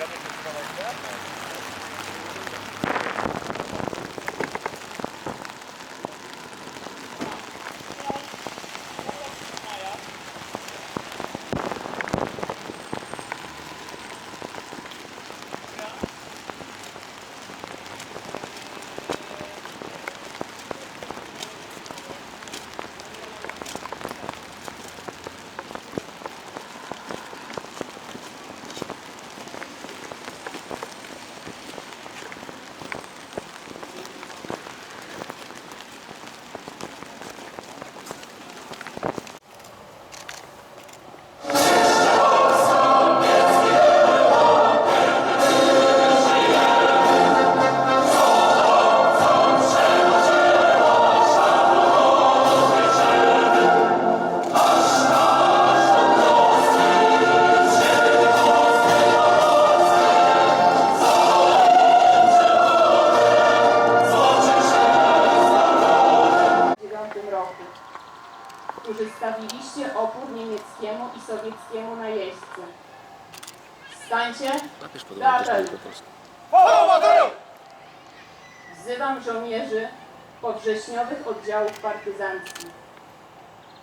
конечно, стало roku, którzy stawiliście opór niemieckiemu i sowieckiemu najeźdźcy. Stańcie do apelu. Wzywam żołnierzy powrześniowych oddziałów partyzanckich.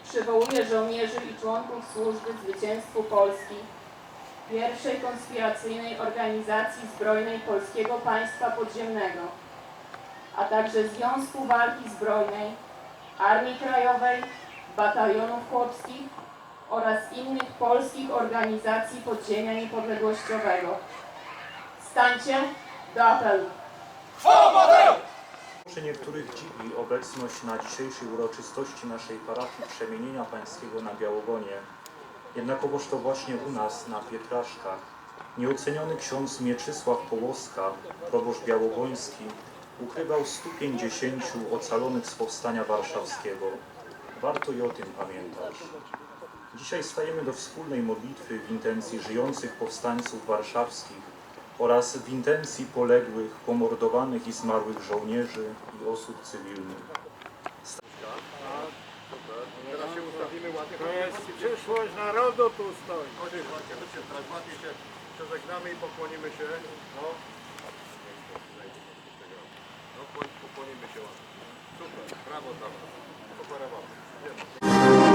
Przywołuję żołnierzy i członków służby zwycięstwu Polski, pierwszej konspiracyjnej organizacji zbrojnej Polskiego Państwa Podziemnego, a także Związku Walki Zbrojnej, Armii Krajowej, Batalionów Chłopskich oraz innych polskich organizacji podziemia niepodległościowego. Stańcie do apelu. Czy niektórych dziwi obecność na dzisiejszej uroczystości naszej parafii Przemienienia Pańskiego na Białogonie. Jednakowoż to właśnie u nas, na Pietraszkach, nieoceniony ksiądz Mieczysław Połoska, proboszcz białogoński, ukrywał 150 ocalonych z powstania warszawskiego. Warto i o tym pamiętać. Dzisiaj stajemy do wspólnej modlitwy w intencji żyjących powstańców warszawskich oraz w intencji poległych, pomordowanych i zmarłych żołnierzy i osób cywilnych. Teraz się ustawimy ładnie. To jest przyszłość narodu tu stoi. Teraz ładnie się przeżegnamy i pokłonimy się. No. No, pokłonimy się ładnie. Super,